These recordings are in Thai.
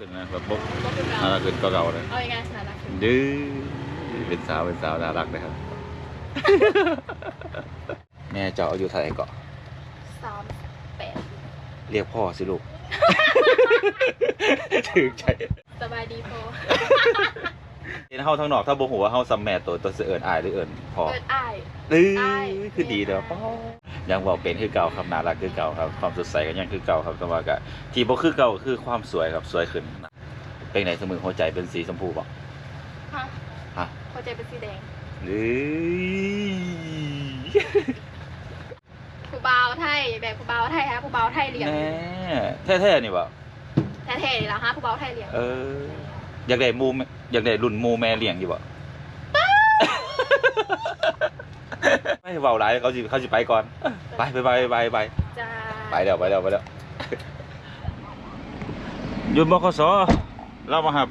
ขึ้นนะแบบปุ๊บก็คือเราน่ารักขึ้นก็เก่าเลยเอายังไงน่ารักขึ้นดื้อเป็นสาวเป็นสาวน่ารักนะครับ แม่เจ้าอายุเท่าไหร่เกาะสามแปดเรียกพ่อสิลูกถึงใจสบายดีพอเห็นเฮาทั้งนอกถ้าบ่ฮู้ว่าเฮาซัมแม่ตัวตัวสิเอิ้นอายหรือเอิ้นพ่อเกิดอ้ายดื้ออ้ายคือดีเด้อพ่อ ยังบอกเป็นคือเก่าครับน่ารักคือเก่าครับความสดใสก็ยังคือเก่าครับแต่ว่าก็ที่บ่คือเก่าก็คือความสวยครับสวยขึ้นนะเป็นไหนสมือหัวใจเป็นสีชมพูบ่ฮะฮะหัวใจเป็นสีแดงหรือผู้บ่าวไทยแบบผู้บ่าวไทยฮะผู้บ่าวไทยเลี้ยงแน่แท้ๆนี่บ่แท้ๆเลยเหรอฮะผู้บ่าวไทยเลี้ยงเอออยากได้หมูแม่อยากได้รุ่นหมูแม่เลี้ยงอยู่บ่ ไม่เว้าหลายเขาสิเขาสิไปก่อนไปไปไปไปไปจ้าไปเดี๋ยวไปเดี๋ยวไปเดี๋ยวหยุดบคสเรามาครับ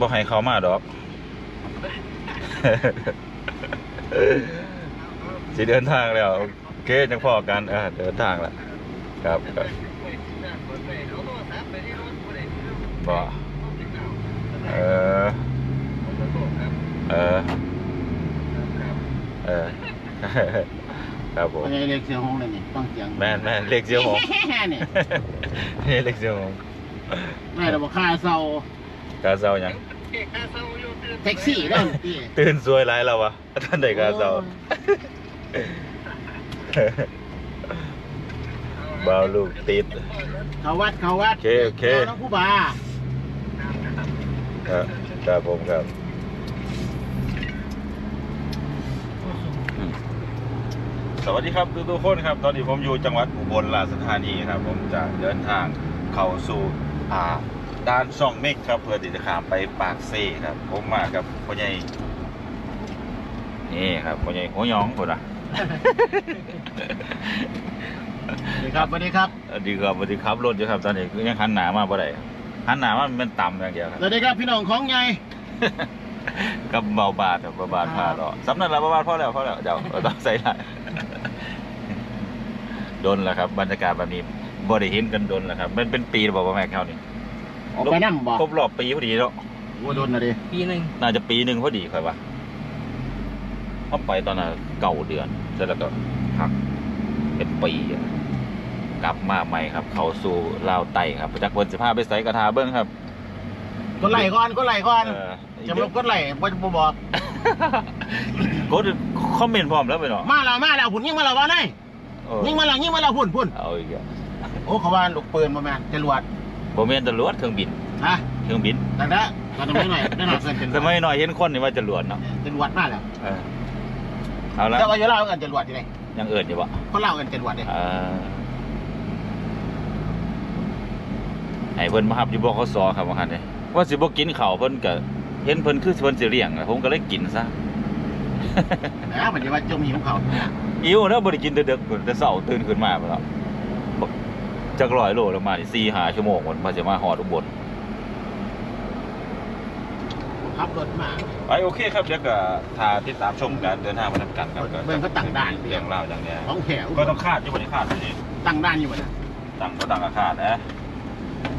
บอกให้เขามาดอกสิเดินทางแล้วโอเคจังพอกันเออเดินทางแล้วครับครับบ่ เออ เออ เออ ครับผมไม่ได้เรียกเสียงหงเลยนี่ฟังเสียงแม่นแม่นเล็กเสียวหงนี่นี่เล็กเสียวหงแม่เราบอกค่าเซากาเซาหยัง แท็กซี่นั่นพี่ตื่นสวยไรแล้ววะท่านใดกาเซาบ่าวลูกติด เขาวัดเขาวัดโอเคโอเค น้องผู้บา ครับครับผมครับสวัสดีครับทุกๆคนครับ ตอนนี้ผมอยู่จังหวัดอุบลราชธานีครับ ผมจะเดินทางเข้าสู่อ่าด่านช่องเมฆครับ เพื่อที่จะข้ามไปปากเซ่ครับ ผมมากับพ่อใหญ่นี่ครับพ่อใหญ่หัวหยองคนอะสวัสดีครับสวัสดีครับสวัสดีครับรถอยู่ครับ ตอนนี้ยังหันหนามาบ่ได้ หันหนามามันต่ำอย่างเดียวครับสวัสดีครับพี่น้องของใหญ่กับเบาบาดครับเบาบาดพาเราะสำนักเราเบาบาดพอแล้วพอแล้วเดี๋ยวเราต้องใส่ละโดนแล้วครับ บรรยากาศแบบนี้บ่ได้เห็นกันโดนแล้วครับ มันเป็นปีแล้วบอกว่าแม่เขานี่ออกไปนั่งบ่ครบรอบปีพอดีแล้วว่าโดนนะดิปีหนึ่งน่าจะปีหนึ่งพอดีค่อยว่าเขาไปตอนนั้นเก่าเดือนเสร็จแล้วก็พักเป็นปีอะ กลับมาใหม่ครับ เขาสู่ลาวไต่ครับจากบนสิบห้าไปใส่กระทาเบิ้งครับกดไหลก่อนกดไหลก่อนเออจะมากดไหลบ่บ่บอก กดคอมเมนต์พร้อมแล้วไปเนาะมาแล้วมาแล้วพุ่นยิงมาแล้วว่าไงเออยิงมาแล้วยิงมาแล้วพุ่นพุ่นเอาอีกแล้วโอ้เขาว่าลูกปืนบ่แม่นจรวดผมเห็นตำรวจเครื่องบินฮะเครื่องบินแต่ละตอนนี้หน่อยได้หน่อยเกินเป็นสมัยหน่อยเห็นคนนี่ว่าจรวดเนาะจรวดมาแล้วเออเอาละแต่ว่าอยู่ลาวกันจรวดที่ไหนยังเอิญอยู่วะเขาเล่ากันจรวดเด้อ่า ให้เพิ่นมาหับอยู่บขสครับว่าคั่นเด้ว่าสิบ่กินข้าวเพิ่นก็เห็นเพิ่นคือเพิ่นสิเลี้ยงอะผมก็เลยกินซะแล้วมันจะว่าจมหิวเขาอิวแล้วบ่ได้กินแต่ดึกแต่เช้าตื่นขึ้นมาพุ่นแล้วบักจักร้อยโลแล้วมานี่4 5ชั่วโมงพุ่นพอสิมาฮอดอุบลขับรถมาไปโอเคครับเดี๋ยวก็ถ้าติดตามชมการเดินทางมาทำกันครับก็เบิ่งเขาตั้งด่านเรื่องราวอย่างเนี้ยของแถวก็ต้องคาดอยู่บ่ได้คาดอยู่นี่ตั้งด่านอยู่บ่น่ะตั้งก็ตั้งอาคารนะ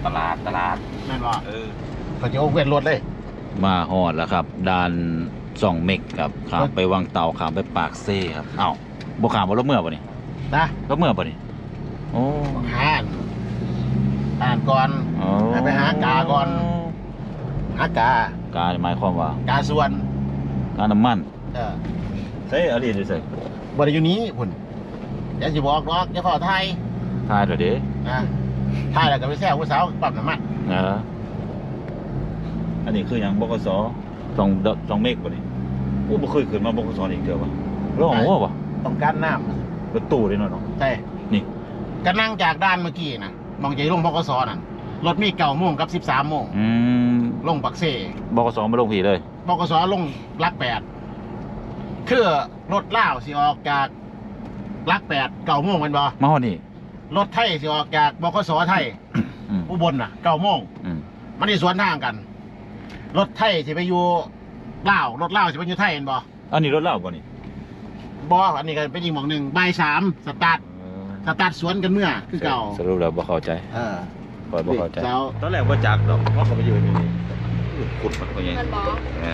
ตลาดตลาดแม่นบ่เออเขาจะเอาเว้นรถเลยมาฮอดแล้วครับด่านสองเมกครับขามไปวังเตาขามไปปากเซ่ครับเอ้าบ่ขามบ่รถเมื่อบ่นี่นะรถเมื่อบ่นี่โอ้อ่านอ่านก่อนโอ้ให้ไปหากาก่อนหากากานี่หมายความว่า กาส่วนกาน้ำมันเออเซ่อะไรดิเซ่บ่ได้อยู่นี้พุ่นเดี๋ยวสิบอกดอกอย่าพอไทยทายเถอะเด้นะ ไทยแล้วก็ไปแซวผู้สาวปั๊มน้ำมันเอออันนี้คือหยังบกสสองดสองเมกบ่นี่โอ้บ่เคยขึ้นมาบกสอีกเด้อวะร้องว่าบ่ต้องการน้ำรถตู้นี่เนาะเนาะใช่นี่ ก็นั่งจากด้านเมื่อกี้น่ะมองใจลงพกสนั่นรถมีเก้าโมงกับสิบสามโมงอืมลงปักเซ่บกสมาลงผีเลย บกสลงลักแปดคือรถล่าวสิออกจากลักแปดเก้าโมงเป็นบ่มาฮอดนี่ รถไทยสิออกจากบกสไทย อืมอุบลน่ะเก้าโมงอืมมันที่สวนทางกัน รถไทยสิไปอยู่ล่าวรถล่าวสิไปอยู่ไทยเห็นบ่อันนี้รถเล่าบ่นี่บออันนี้ก็เป็นอีกหมองหนึ่งบ่ายสามสตาร์ทสตาร์ทสวนกันเมื่อคือเก่าสรุปแล้วบ่เข้าใจเออคอยบ่เข้าใจเจ้าตอนแรกว่าจักดอกว่าเขาไปยืนอยู่นี่ขุดมันก็ยังมันบอกเนี่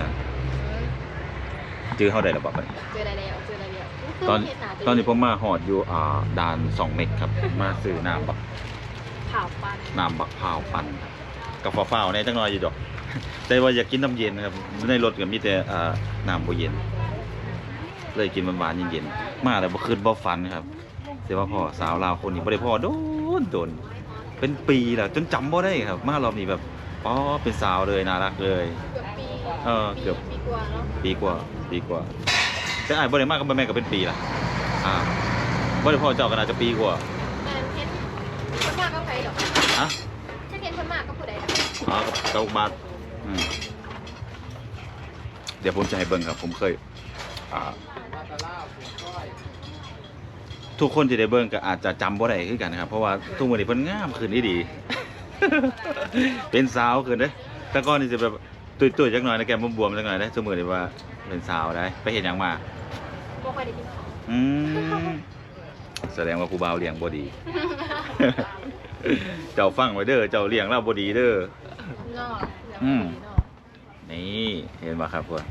ยจื้อเฮาได้แล้วบ่ไปเจออะไรแล้วเจออะไรแล้วตอนเห็หาเจตอนนี้ผมมาหอดอยู่อ่าด่านสองเมกครับ มาซื้อน้ำบักข่าวปันน้ำบักพร้าวปั่นกับฟ้าวๆเนี่ยจังน้อยอยู่ดอกแต่ว่าอยากกินน้ำเย็นนะครับในรถก็มีแต่อ่าน้ำบ่เย็น เลยกินหวานๆเย็นๆมาแล้วบ่คืนบ่ฝันครับเสียว่าพ่อสาวลาวคนนี้บ่ได้พ่อโดนโดนเป็นปีแล้วจนจำบ่ได้ครับ มารอบนี้แบบอ๋อเป็นสาวเลยน่ารักเลยเกือบปีเออเกือบปีกว่าเนาะปีกว่า ปีกว่า แต่อ้ายบ่ได้มากกับแม่ก็เป็นปีละอ่าบ่ได้พ่อเจ้าก็น่าจะปีกว่าแม่นเห็นคนมากก็ใครดอกฮะถ้าเห็นคนมากก็ผู้ใดดอกอ๋อกับกับลูกบาสอืมเดี๋ยวผมจะให้เบิ่งครับ ผมเคย อ่า ทุกคนที่ได้เบิ่งก็อาจจะจำบ่ได้คือกันครับ เพราะว่าทุกมื้อนี้เพิ่นงามขึ้นดีดีเป็นสาวขึ้นเด้แต่ก่อนนี่สิแบบตุ้ยๆจักหน่อยนะแก้มบวมๆจักหน่อยเด้ทุกมื้อนี้ว่า เป็นสาวได้ไปเฮ็ดหยังมาบ่ค่อยได้กินข้าวอืมแสดงว่าครูบาวเลี้ยงบ่ดี เจ้าฟังไว้เด้อเจ้าเลี้ยงเราบ่ดีเด้อเนาะอืมเนาะนี่เห็นบ่ครับพวก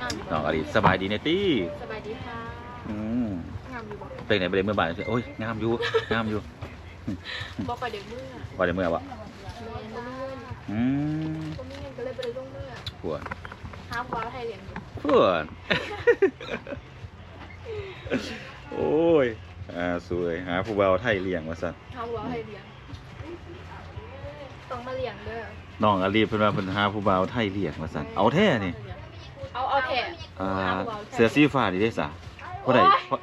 งามอยู่น้องอลิสบายดีเนตี้สบายดีค่ะอืมงามอยู่บ่เป็นไหนไปเลยเมื่อบ่ายโอ้ยงามอยู่งามอยู่บ่ค่อยได้เมื่อว่าได้เมื่อวะแม่นบ่มีเงินอืมบ่มีเงินก็เลยบ่ได้ลงเมื่อพวกหาความไทยเรียนอยู่ พวกโอ้ย อ่าสวยหาผู้บ่าวไทยเลี้ยงว่าซั่นหาความไทยเรียนต้องมาเลี้ยงเด้อน้องอลีเพิ่นว่าเพิ่นหาผู้บ่าวไทยเลี้ยงว่าซั่นเอาแท้นี่เอาเอาแท้อ่าหาผู้บ่าวไทยเสือสีฟ้านี่ได้สะบ่ได้โอ้ยเพราะ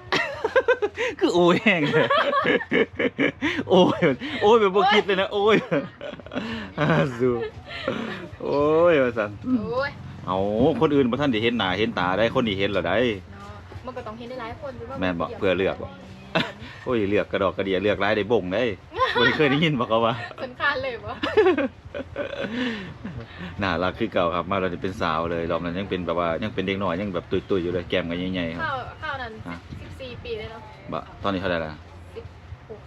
คือโอ้ยแห้งเลยโอ้ยโอ้ยแบบบ่คิดเลยนะโอ้ยอาสูโอ้ยว่าซั่นโอ้ย เอาคนอื่นบ่ทันได้เห็นหน้าเห็นตาได้คนนี้เห็นแล้วได้ เนาะมันก็ต้องเห็นได้หลายคนหรือว่าแม่นบอกเพื่อเลือกบอกโอ้ยเลือกกระดอกกระเดียเลือกหลายได้บ่งได้บ่ได้เคยได้ยินบ่เขาว่า สำคัญเลยบ่น่ารักคือเก่าครับ มาเราจะเป็นสาวเลยรอบนั้นยังเป็นแบบว่ายังเป็นเด็กน้อยยังแบบตุยๆอยู่เลยแก้มกันใหญ่ๆครับ ข้าวข้าวนั้นอะ14ปีเลยเนาะบ่ตอนนี้เท่าไหร่ละ16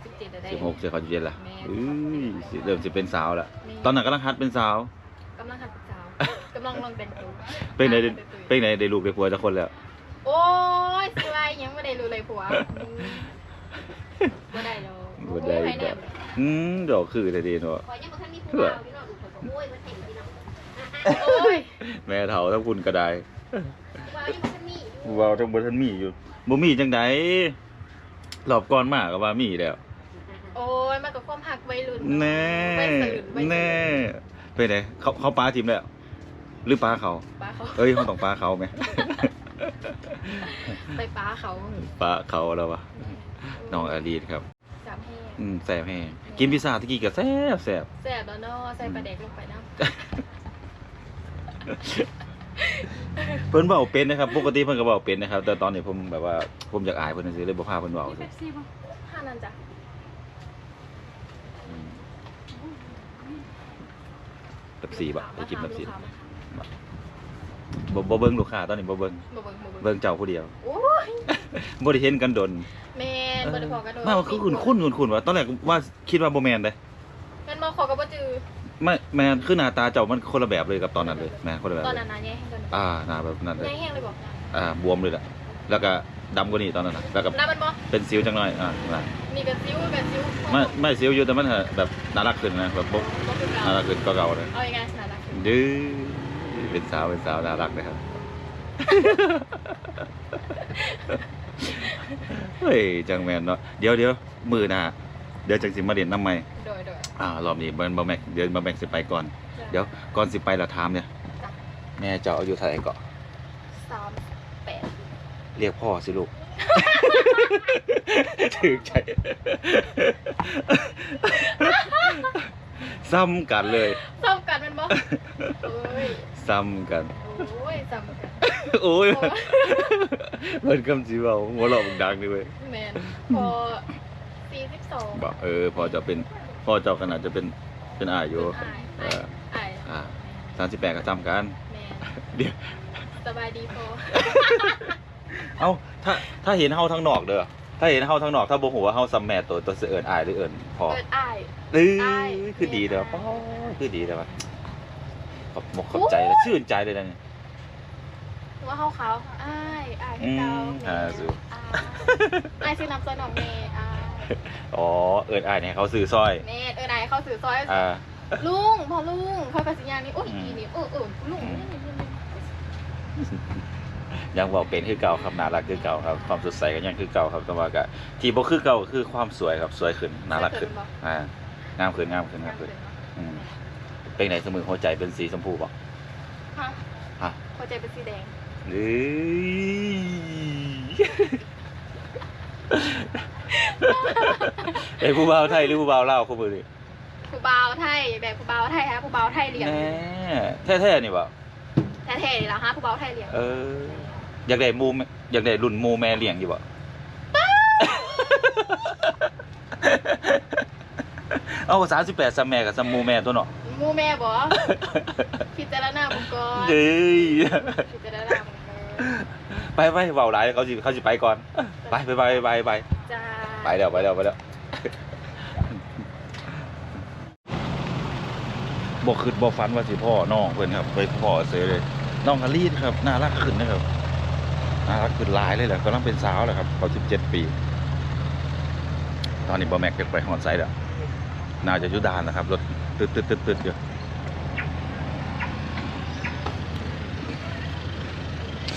17ได้สิบหกสิบเขาจะเย็นละแม่เอ้ยสิเริ่มจะเป็นสาวละแม่ตอนนั้นกำลังฮัดเป็นสาว กำลังหัดเป็นสาว กำลังลองเป็นตัวเป็นไงได้เป็นไงได้ลูกได้ผัวจะคนแล้ว โอ้ยสวยยังไม่ได้รู้เลยผัวบ่ได้หรอกบ่ได้โอ้ยดอกอืมดอกคือแต่ดีเนาะขอยังบ่ทันมีผู้บ่าวพี่น้องขอยก็โอ้ยมันเห็นพี่น้องโอ้ยแม่เฒ่าทั้งคุณก็ได้ผู้บ่าวยังบ่ทันมีอยู่เว้าทั้งบ่ทันมีอยู่บ่มีจังไดรอบก่อนมาก็ว่ามีแล้ว โอ้ยมันก็ความหักวัยรุ่นแน่วัยสื่นวัยแน่สื่นเป็นไงเขาเขาปลาทีมแล้ว หรือปลาเขา ป้าเขาเอ้ยเขาต้องปลาเขาไหม ไปป้าเขาปลาเขาแล้ววะน้องอลีดครับ สามแห้งอืมแซ่บแห้งกินพิซซ่าตะกี้ก็แซ่บแซ่บแซ่บแล้วเนาะใส่ปลาแดกลงไปนะเพิ่นเบาเป็นนะครับ ปกติเพิ่นก็เบาเป็นนะครับ แต่ตอนนี้ผมแบบว่าผมอยากอายเพิ่นซื้อเลยบ่พาเพิ่นเบามีซิเป๊ปซี่ป่ะห้านันจ้ะอืมแบบสี่บะไปกินแบบสี่ บ่บ่เบิ่งลูกค้าตอนนี้บ่เบิ่งบ่เบิ่งบ่เบิ่งเบิ่งเจ้าผู้เดียวโอ้ยบ่ได้เห็นกันดนแม่นบ่ได้พอกันโดนมาคือคุณคุณคุณคุณว่าตอนแรกว่าคิดว่าบ่แม่นเด้แม่นบ่ขอกับบ่จือไม่แม่นคือหน้าตาเจ้ามันคนละแบบเลยกับตอนนั้นเลยแม่นคนละแบบตอนเลนั้ยนน่ะแย่แห้งกันอ่าหน้าแบบนั้นเลย แย่แห้งเลยบอกอ่าบวมเลยแหละ แล้วก็ดำกว่านี้ตอนนั้นน่ะแล้วก็น้ำมันบ่เป็นสิวจังหน่อย อ่าน่ะนี่ก็ซิ้วก็ซิ้วไม่ไม่สิวอยู่แต่มันแบบน่ารักขึ้นนะแบบบ่บ่คือน่าเก่ารักขึ้นก็เก่าเลยเอายังไงน่ารักขึ้นดื้อ เป็นสาวเป็นสาวน่ารักเลยครับ เฮ้ยจังแมนเนาะเดี๋ยวเดี๋ยวมือหน้าเดี๋ยวจังสิมาเด่นน้ำใหม่โดยโดยอ่ารอบนี้มันบ่แม็กเดี๋ยวบ่แม็กสิไปก่อน เดี๋ยวก่อนสิไปละถามเนี่ยจ้ะแม่เจ้าอายุเท่าไหร่ก็สามแปดเรียกพ่อสิลูกถึกใจ ซ้ำกันเลย ซ้ำกันแมันบ่โอ้ยซ้ำกัน โอ้ยซ้ำกันโอ้ยโอ้ยเพิ่นคำสิเว้าหัวเราะบักดังนี่เว้ยแมนพอสี่สิบสองบอกเออพอจะเป็นพ่อเจ้าขนาดจะเป็นเป็นอายุอายเออายออายอ่า38ก็ซ้ำกัน แมนเดี๋ยว สบายดีพอ เอ้าถ้าถ้าเห็นเฮาทางนอกเด้อ ถ้าเห็นเฮาทางนอกถ้าบ่ฮู้ว่าเฮาซัมแม่ตัวตัวสิเอิ้นอายหรือเอิ้นพอเกิดอาย เอ้อ้ายยคือดีเด้อป้อคือดีเด้อวะขอบมกขอบใจแล้วชื่นใจเลยนะเนี่ยหรือว่าเขาเขาอายอายคือเก่าอืมอ่าสู้อายอายซื้อน้ำซอยหนองเมย์อายอ๋อเอิ้นอายเนี่ยเขาซื้อซอยเมย์เออไหนเขาซื้อซอย อ่า ลุงพอลุงเขากระสิยางนี่โอ้ยอืม อีนี่เออเออลุงอืมนี่นี่นี่นี่ ยังบอกเป็นคือเก่าครับน่ารักคือเก่าครับ ความสดใสก็ยังคือเก่าครับแต่ว่าก็ที่บ่คือเก่าก็คือความสวยครับสวยขึ้นน่ารักขึ้นอ่างามขึ้นงามขึ้นงามขึ้นอืมเป็นไหนเสมอหัวใจเป็นสีชมพูบ่ฮะฮะหัวใจเป็นสีแดงเอ้ยเอ้ยผู้บ่าวไทยหรือผู้บ่าวลาวคู่มือนี่ผู้บ่าวไทยแบบผู้บ่าวไทยฮะผู้บ่าวไทยเหลี่ยมแน่แท้ๆนี่บ่แท้ๆนี่แหละฮะผู้บ่าวไทยเหลี่ยมเออ อยากได้หมูแม่อยากได้รุ่นหมูแม่เลี้ยงอยู่บ่ เอาสามสิบแปดซัมแม่กับซัมหมูแม่ตัวเนาะหมูแม่บอกพิจารณาบุกกอนเฮ้ยพิจารณาบุกกอนไปไปเบาหลายเขาสิเขาสิไปก่อน ไปไปไปไปไปจ้าไปเดี๋ยวไปเดี๋ยวไปเดี๋ยวบอกคืดบอกฝันว่าสิพ่อน้องเพื่อนครับ ไปพ่อเสียเลยน้องฮารีครับน่ารักขึ้นนะครับ น่ารักขึ้นหลายเลยแหละกำลังเป็นสาวแหละครับเขาสิบเจ็ดปี ตอนนี้บอแม็กจะไปหอนไซด์แล้วน่าจะยุดานนะครับรถตึดตึดตึดตึดอยู่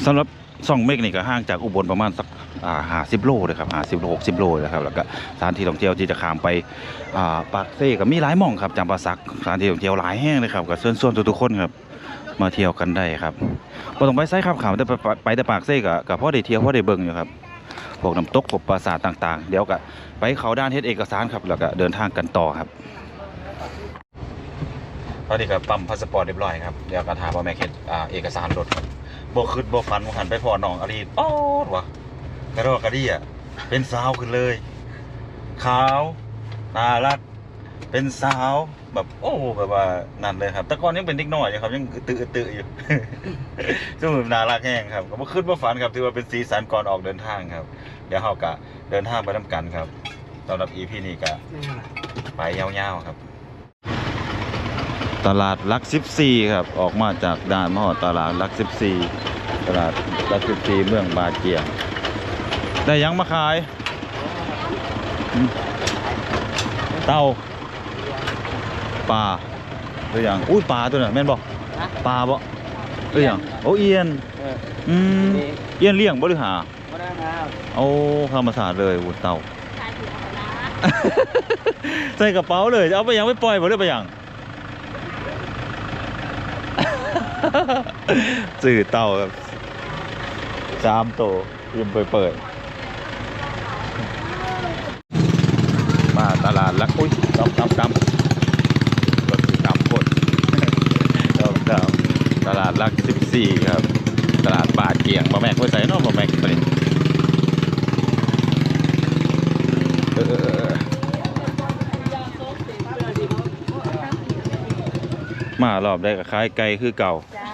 สำหรับซ่องเมกนี่ก็ห่างจากอุบลประมาณสักอ่าหาสิบโลเลยครับหาสิบโลหกสิบโลเลยครับแล้วก็สถานที่ท่องเที่ยวที่จะข้ามไปอ่าปากเซ่ก็มีหลายหม่องครับจำปาสักสถานที่ท่องเที่ยวหลายแห่งเลยครับก็เชิญชวนทุกๆคนครับ มาเที่ยวกันได้ครับบ่ต้องไปไซครับขามแต่ไปแต่ปากเซ่ก็ก็พอได้เที่ยวพ่อได้เบิ่งอยู่ครับพวกน้ำตกพวกปราสาทต่าง ๆ เดี๋ยวก็ไปเขาด้านเฮ็ดเอกสารครับแล้วก็เดินทางกันต่อครับตอนนี้ก็ปั๊มพาสปอร์ตเรียบร้อยครับเดี๋ยวก็ถามว่าแม่เฮ็ดอ่าเอกสารรถครับบ่คิดบ่ฝันหันไปพ่อน้องอลีป๊อดวะกระดอกกระดี่อะเป็นสาวขึ้นเลย ขาวน่ารัก เป็นสาวแบบโอ้แบบว่านั่นเลยครับ แต่ก่อนยังเป็นเด็กน้อยอยู่ครับ ยังตื่นตื่นอยู่ ซึ่งมันน่ารักแห้งครับ ก็บ่ขึ้นบ่ฝันครับถือว่าเป็นสีสันก่อนออกเดินทางครับ เดี๋ยวเฮาก็เดินทางไปนํกันครับสำหรับ EP นี้ก็ไปยาวๆครับ ตลาดลัก14ครับ ออกมาจากด่านมหอตลาดลัก14ตลาดลัก14เมืองบาเจียงได้ยังมาขาย เต้า ปลาหรือยังอุ้ยปลาตัวน่ะแม่นบ่ปลาบ่หรือยังโอ้เอียนอืมเอียนเลี้ยงบ่หรือหาโอ้ธรรมศาสตร์เลยอุ้ยเต่าขายถูกเอานะใส่กระเป๋าเลยจะเอาไปยังไม่ปล่อยบ่หรือไปยังสื่อเต่าครับสามโตวยิมเปิดๆมาตลาดลักอุ้ยกำกำกำ รถสีดำคนครับครับตลา ดลักสิบสี่ครับ ตลาดบาทเกียงบะแม็กไว้ใส่นอกบะแม็กไปดิเออเออเออมารอบได้กับคล้ายไก่คือเก่า จ้า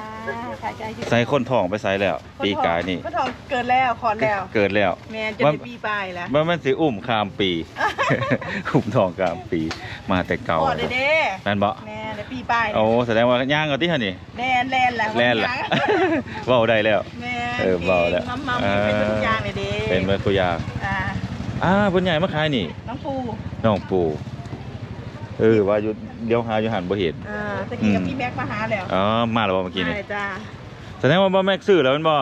ขายใจที่ใส่คนทองไปใส่แล้ว ปีกายนี่ ก็ทองเกิดแล้วขอนแล้วเกิดแล้วแม่จะได้ปีปลายแล้วว่ามันสิอุ้มขามปี อุ้มทองขามปี มาแต่เก่าขอดเด้แม่นบ่แม่ได้ ปีปลายโอ้แสดงว่าย่างเอาที่ฮะนี่แลนแลนแหละแล่นล่ะเว้าได้แล้วแม่เออเบาแล้วมัมมัมเป็นตัวอย่างเลยเด้เป็นเมื่อตัวอย่างอ่าอ่าเพิ่นใหญ่มาขายนี่ น้องปูน้องปูเออว่าอยู่เดี๋ยวหาอยู่หันบ่เห็นอ่าตะกี้กับพี่แม็กมาหาแล้วอ๋อมาแล้วบ่เมื่อกี้นี่ใช่จ้าแสดงว่าบ่แม็กซื้อแล้วแม่นบ่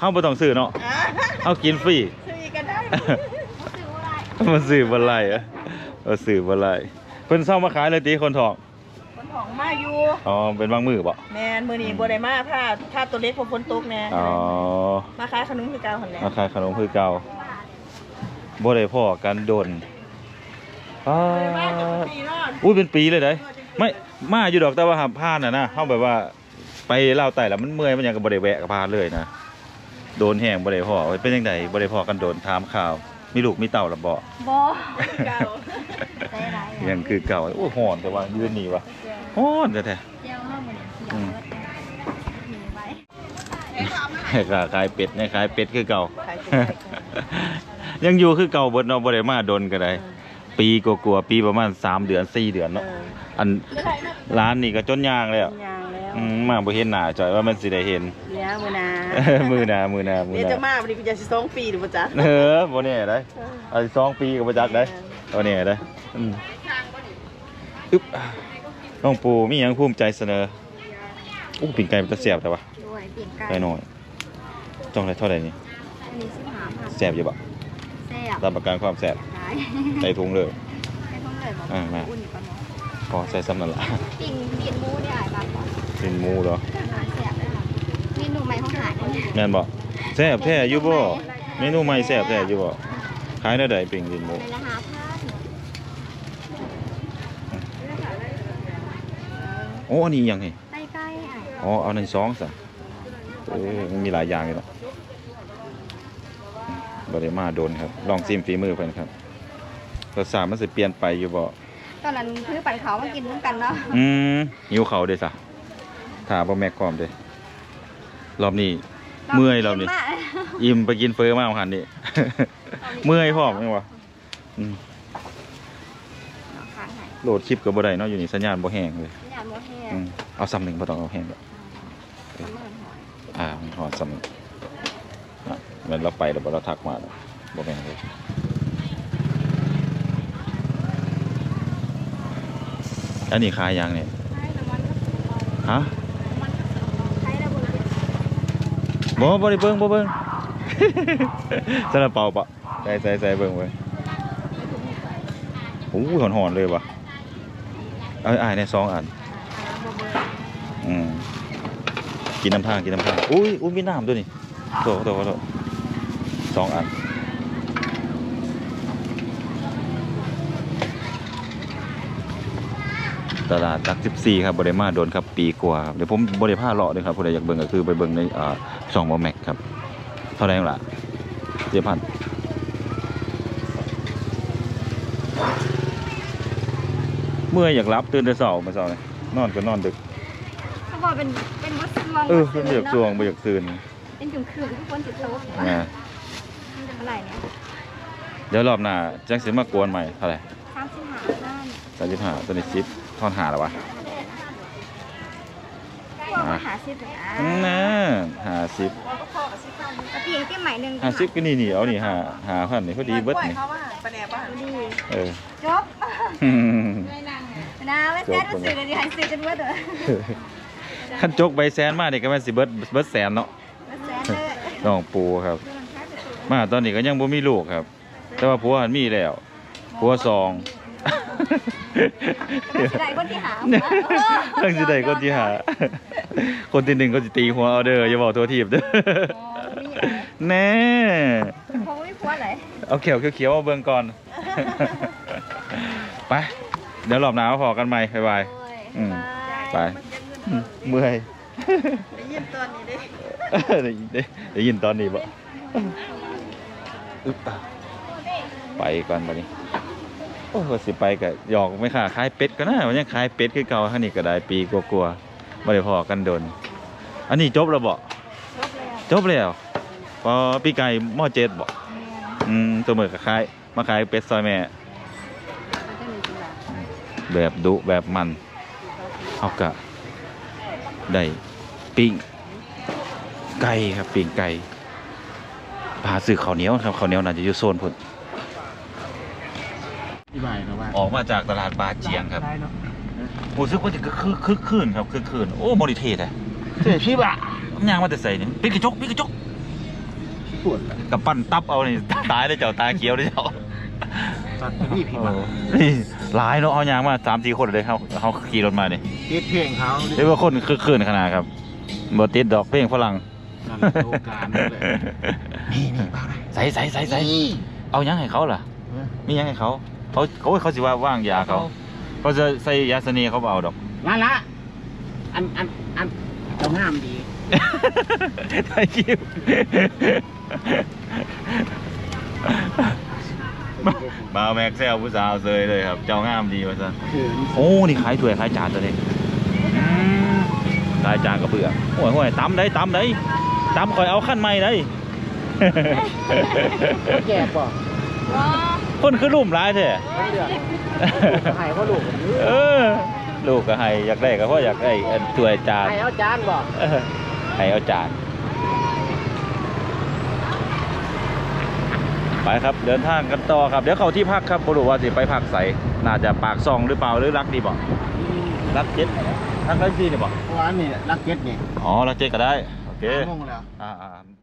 เฮาบ่ต้องซื้อเนาะอ่าเฮากินฟรีซื้ออีกก็ได้มันซื้อบ่ไหลอะเอาซื้อบ่ไหลเพิ่นเซามาขายเลยติคนทอง คนของมาอยู่อ๋อเป็นบางมื้อบ่แม่นมื้อนี้บ่ได้มาถ้าถ้าตัวเล็กพอฝนตกแน่อ๋อมาขายขนมคือเก่าหั่นแหละมาขายขนมคือเก่าบ่ได้พ้อกันโดนอ่าบ่ได้มาจะปีเนาะอุ้ยเป็นปีเลยได้ไม่มาอยู่ดอกแต่ว่าหามพานน่ะนะเฮาแบบว่าไปเล่าวไต่แล้วมันเมื่อยมันยังก็บ่ได้แวะกับพานเลยนะโดนแห้งบ่ได้พอเป็นจังไดบ่ได้พอกันโดนถามข่าว มีลูกมีเต่าละบ่บ่คือเก่าได้ไรยังคือเก่าโอ้ฮ้อนแต่ว่ายืนนี่วะฮ้อนแท้เจียวห้าหมื่นๆอืมหนีไว้เฮ้ยเอามาหาแม่ค้าขายเป็ดแม่ขายเป็ดคือเก่าขายเป็ดขายไก่ยังอยู่คือเก่าเบิดเนาะบ่ได้มาดนก็ได้ ปีกลัวาๆปีประมาณสามเดือนสี่เดือนเอเนาะออันร้านนี่ก็จนย่างแล้วยาง แล้วอืมมาบ่เห็นหน้าจอยว่ามันสิได้เห็นเลี้ยมือนามือหน้ามือหน้ามือเดี๋ยวหน้าจะมาวันนี้กูจะสิสองปีหรือเปล่าจ๊ะเออบ่แน่ได้อันสองปีก็บ่จักได้บ่แน่ได้อืมอึ๊บน้องปูมีหยังภูมิใจเสนออู้ปิ่งไก่มันจะแซ่บแต่ว่าด้วยปิ่งไก่ไก่น้อยจ้องได้เท่าไหร่นี่อันนี้สิบห้าพันแซ่บอยู่บ่แซ่บรับประกันความแซ่บได้ใส่ถุงเลย ไม่ต้องเลยบอกอ่ามา อุ่นอยู่ก่อนเนาะ พอใส่ซ้ำนั่นล่ะปิ่งปิ่งหมูเนี่ยไอ้บ้านก่อน เป็นหมูเหรออาหารแซ่บเลยค่ะเมนูใหม่ของหาดเนี่ยแม่นบ่แซ่บแท้อยู่บ่เมนูใหม่แซ่บแท้อยู่บ่ขายได้ใดปิ่งดินหมูในราคาพันโอ้อันนี้ยังไงใกล้ๆไอ้อ๋อเอาในซองซะเออมันมีหลายอย่างอยู่เนาะอืมบ่ได้มาโดนครับ ลองซิมฝีมือเพิ่นครับรสชาติมันสิเปลี่ยนไปอยู่บ่ตอนนั้นซื้อปั่นเขามากินด้วยกันเนาะ อืมหิวเขาวเด้ซะ ถ้าบ่แม็กพร้อมเด้รอบนี้ เมื่อยรอบนี้มากอิ่มไปกินเฟอมาหันนี่ เมื่อยพร้อมจังวะอืมค้างหายโหลดคลิปก็บ่ได้เนาะอยู่นี่สัญญาณบ่แห้งเลยยาโมแห้งอืมเอาซ้ำหนึ่งบ่ต้องเอาแห้งดอกน้ำมันหอยอ่ามันหอดซ้ำหนึ่งอะแมันเราไปแล้วบ่เราทักมาแล้วบ่แม่นเลยอันนี้ขายยังเนี่ยใช่น้ำมันก็สองร้อยฮะ น้ำมันก็สองร้อยใช้แล้วบนเรือ บ่บ่ได้เบิ่งบ่เบิ่งซาลาเปาปะใส่ใส่ใส่เบิ่งเว้ยโอ้ยหหอนๆเลยว่ะเอาอ่านในซองอ่านอืมกินน้ำทางกินน้ำทางอุ้ยอุ้ยมีน้ำด้วยนี่โตโตโตสองอัน ตลาดหลัก 14 ครับบริมาโดนครับปีกว่าครับเดี๋ยวผมบริผ้าเลาะด้วยครับผู้ใดอยากเบิ่งก็คือไปเบิ่งในอ่าช่องบอแม็กครับ เท่าไหร่ล่ะเจ็ดพันเมื่อยอยากรับตื่นแต่เช้ามาเช้านี่นอนก็นอนดึกเขาบอกเป็นเป็นวัดสวงเออเป็นอยากสวงบ่อยากตื่นเป็นจุ่มคืนทุกคนติดโต๊ะนะเท่าไหร่เนี่ยเดี๋ยวรอบหน้าแจ้งสิมากวนใหม่เท่าไหร่สามสิบห้าด้านสามสิบห้าตัวนี้ชิป ทอนหาแล้ววะพวกมาหาสิบนะน่าหาสิบกระเปียงเตี้ยใหม่หนึ่งหาสิบก็นี่นี่เอานี่หาหาพันนี่พอดีเบิดกล้วยนี่เขาว่าปลาแหนบป่ะดีเออจบนะไม่แซ่ดูสื่อเลยดิให้สื่อจนเบิดเลยขั้นจกใบแสนมาเนี่ยก็แม่นสิเบิดเบิดแสนเนาะไม่แซ่เลยน้องปูครับ มาตอนนี้ก็ยังบ่มีลูกครับ แต่ว่าผัวหันมีแล้วผัวสอง สิได้คนที่หาตั้งสิได้คนที่หา คนที่หนึ่งก็สิตีหัวเอาเด้ออย่าบอกโทษทีบเด้อแน่คงไม่พ้นเลยเอาเขียวเขียวๆเอาเบิ่งก่อนไปเดี๋ยวรอบหน้ามาพอกันใหม่บ๊ายบายอืมไปอืมเมื่อยได้ยินตอนนี้เด้ได้ยินได้ได้ยินตอนนี้บ่อึ๊บอะไปก่อนบัดนี้ โอ้ว่าสิไปก็หยอกไม่ค่ะขายเป็ดก็น่ามันยังขายเป็ดคือเก่าฮันนี่ก็ได้ปีกลัวๆบ่ได้พอกันโดน อันนี้จบแล้วบ่จบแล้วจบแล้วพอปีไก่หม้อเจ็ดบ่อืมตัวมือก็ขายมาขายเป็ดซอยแม่ แบบดุแบบมันเอากะได้ปิ้งไก่ครับปิ้งไก่พาซื้อข้าวเหนียวครับข้าวเหนียวน่าจะอยู่โซนพุ่น อธิบายนะว่าออกมาจากตลาดบาเจียงครับได้เนาะรู้สึกว่าจะคึกคึกคืนครับคึกคืนโอ้บริเทศเลยเสียชีบะย่างมาแต่ใส่เนี่ยปิดกระจกปิดกระจกปวดละกับปั้นตับเอานี่ตายได้เจ้าตาเขียวได้เจ้าตัดไปนี่พี่มานี่หลายเนาะเอายางมาสามสี่คนเลยเขาเขาขี่รถมาเนี่ยเฮ็ดเพลงเขาเรียกว่าคนคึกคืนขนาดครับบติดดอกเพลงฝรั่งนั่นแหละโครงการนั่นแหละนี่นี่บ้าไหมใส่ใส่ใส่ใส่นี่เอายังให้เขาล่ะเออมียังให้เขา เขาเขาเขาสิว่าว่างยาเขาเขาจะใส่ยาเสนีเขาบ่เอาดอกละละอันอันอันเจ้างามดีถ่ายคลิปมาเอาแม็กเซลผู้สาวเซยเลยครับ เจ้างามดีว่าซะเขินโอ้ นี่ขายถ้วยขายจานตัวนี้ขายจานกระเบื้องโอ้ยโอ้ยตำได้ตำได้ตามคอยเอาขั้นใหม่ได้แก่ป่ะว้า คนคือลุ่มร้ายแท้เดือดหายเพราะลูกเออ ลูกก็ให้อยากได้ก็เพราะอยากได้อันถ้วยจานหายเอาจานบ่เออให้เอาจานไปครับเดินทางกันต่อครับ เดี๋ยวเข้าที่พักครับบรู้ว่าสิไปพักใสน่าจะปากซองหรือเปล่าหรือรักดีบ่รักเจ็ดทักได้ที่นี่บ่เพราะว่านี่รักเก็ตนี่อ๋อรักเจ็ดก็ได้โอเคงงแล้วอ่าๆ